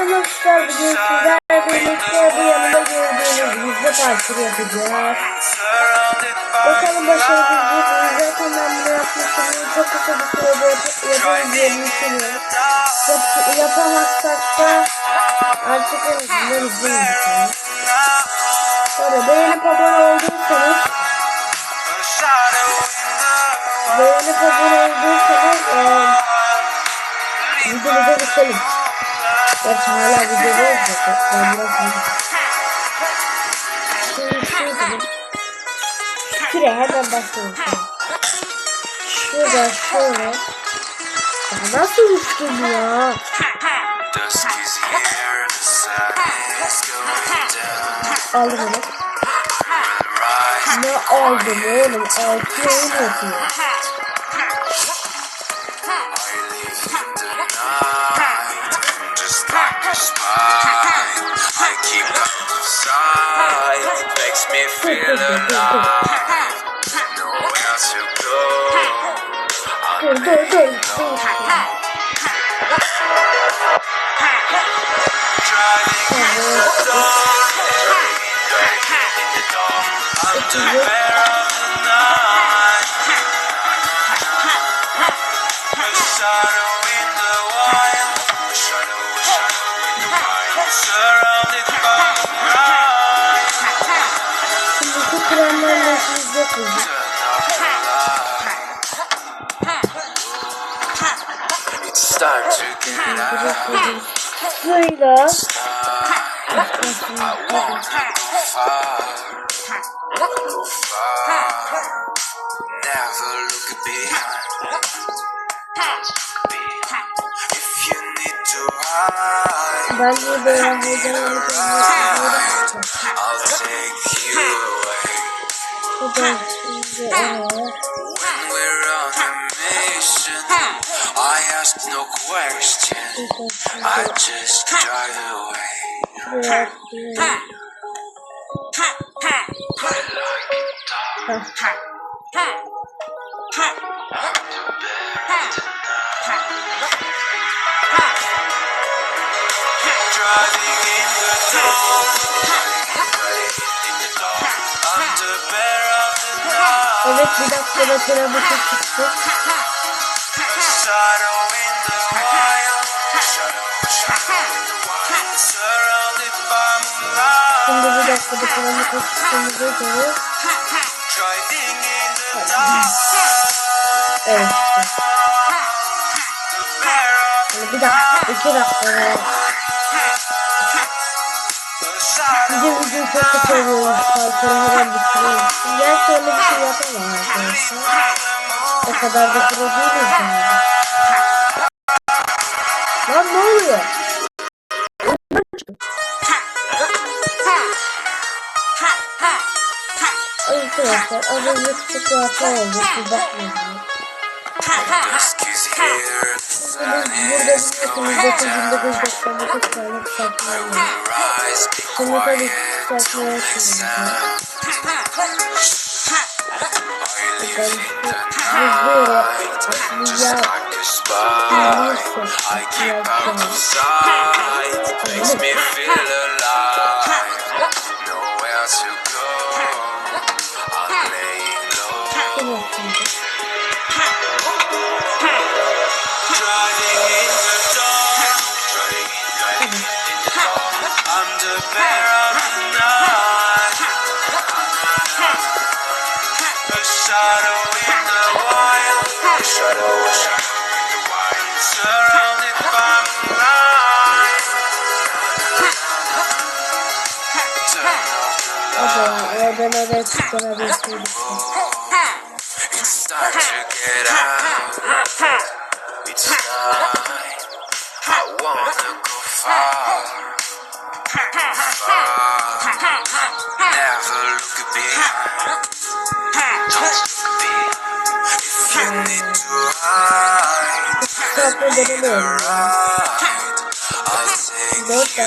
arkadaşlar bugün sizlerle birlikte bu yanımda gördüğünüz yüzde parkuru yapacağız. Bakalım başarabilecek miyiz? Zaten ben bunu yapmıştım. Çok kısa bir sürede yap yapabileceğimi düşünüyorum. Yap yapamazsak da artık en azından izleyin. Sonra beğenip abone olduysanız beğenip abone olduysanız eee videomuza geçelim. Gerçi hala videodayız zaten. Ben biraz Şimdi şey dedim. Şuraya hemen başlayalım. Şurada şöyle. Ya nasıl uçtum ya? Aldım onu. Ne aldım oğlum? Altı oyun yapıyor. Go, go, go, go. Never look behind. If you need to hide, I'll take you away. I ask no question. I just drive away. Driving in the dark. In the. I'm the bear of the night. Shadow in the wild. Shadow, shadow in the wild. Surrounded by moonlight. Şimdi Driving in the dark. evet. Of Yani bir dakika, iki dakika. Video video çok kötü oluyor. Parkuru hemen bitiriyorum. Gerçi öyle bir şey yapamam arkadaşlar. O kadar da pro değiliz yani. Lan ne oluyor? Arkadaşlar az önce küçük bir hata oldu. Bir bakmayın. Burada is going biliyorsunuz down. 1999 tane kısaltma be Şimdi tabii kısaltma don't yok. Night, just like a spy. I keep out of sight, makes me feel alive. Nowhere to go, I'm laying low. Driving in It's time to get out. It's time. I wanna go far. Far. Never look behind. Don't look behind. If you need to hide, Kısaltma denemiyorum. right. I'll take you dakika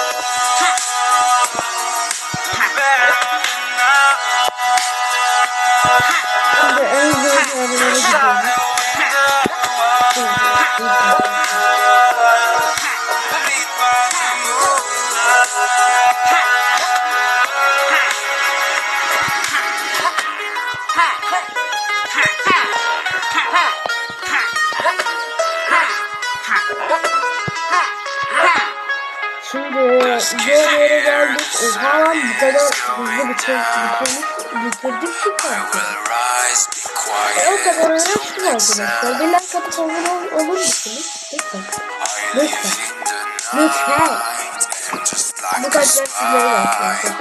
zor yere geldik. Oha lan bu kadar hızlı bitirdik ki kanka. E, o kadar uğraştım arkadaşlar. Bir like atıp abone ol- olur musunuz? Lütfen. Lütfen. Lütfen. Bu kalpler sizlere gelsin.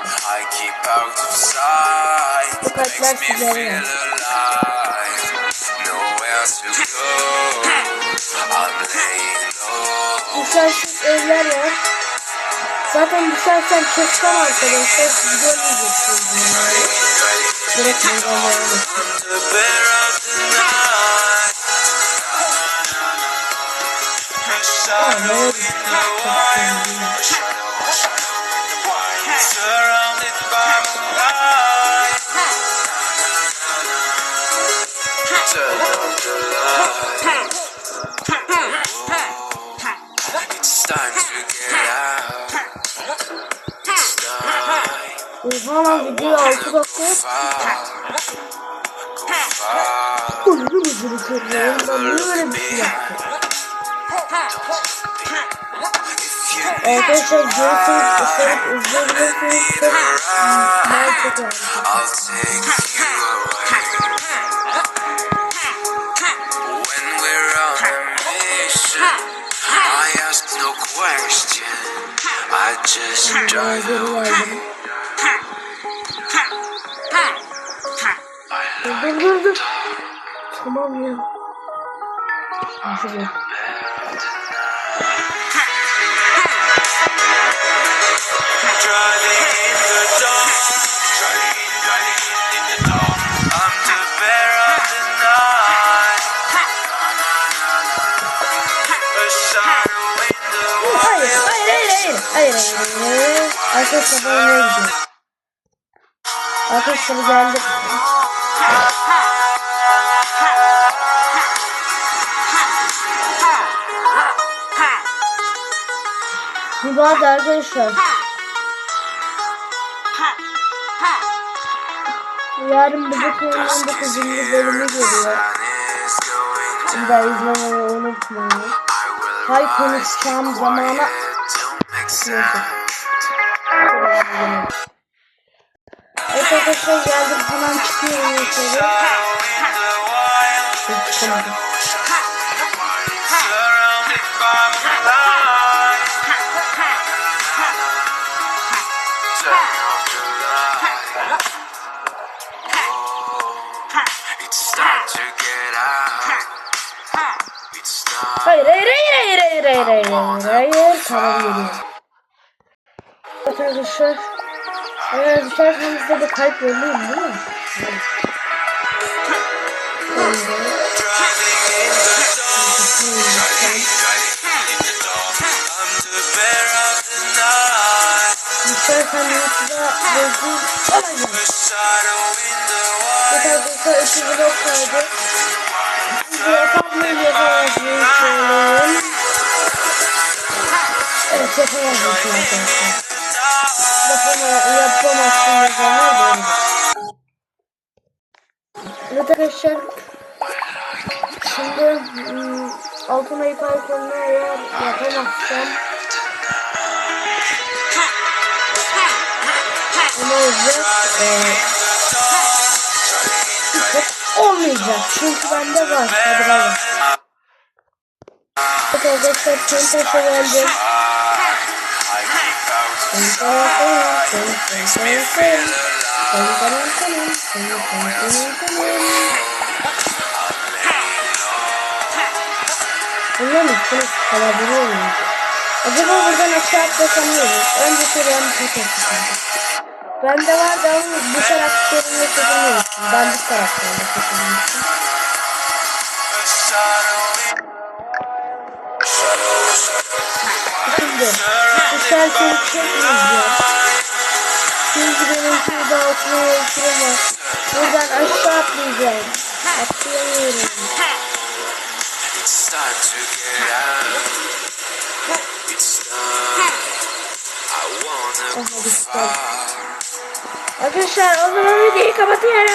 Bu kalpler sizlere gelsin. Dışarısız evler var. Zaten bir saat sen kestem arkadaşlar siz görmeyeceksiniz bunları. Bırakın. Surrounded by light. Turn up the light. 하나 또 이름이 이름을 I'll take you away. When we're on a mission, I ask no questions. I just drive away. Ha. Ha. Dur dur dur. Tamam ya. Şuraya. Hayır, hayır, hayır, hayır. Hayır, hayır. Arkadaşlar ben nereye gidiyorum? Arkadaşlar geldik. Bu arada arkadaşlar. Yarın bu bakımdan 9. bölümü geliyor. Bir daha izlemeyi unutmayın. Hay konuşacağım zamana. Neyse. Evet arkadaşlar geldim hemen çıkıyorum yukarı. Çıkamadım. Oh. Hayır hayır hayır hayır hayır hayır hayır hayır hayır tamam geliyor. Evet arkadaşlar. Eğer düşerseniz de kalp yollayayım değil mi? Evet. Düşersen YouTube'a rezil olacağım. Bu tarzda 2 blok kaldı. Video yapamayız yapamazsın. Evet yapamazsın arkadaşlar. Yapamazsın son olsun. Evet arkadaşlar. Şimdi hmm, ıı, altın ayıp ikonunu eğer yapamazsam ne olacak? Ee, olmayacak. Çünkü bende var. Hadi bakalım. Evet arkadaşlar. Tüm taşı geldim. Bunlar mı? Bunu kalabiliyor muyum? Acaba buradan aşağı atlasam ne olur? Önce soruyan bir tek Ben de vardı ama bu karakterimle çözülmemiştim. Ben bu karakterimle çözülmemiştim uçuramam. Buradan aşağı atlayacağım. Atlayamıyorum. It's time to get out. It's time. I wanna Aha. Arkadaşlar o zaman videoyu kapatıyorum.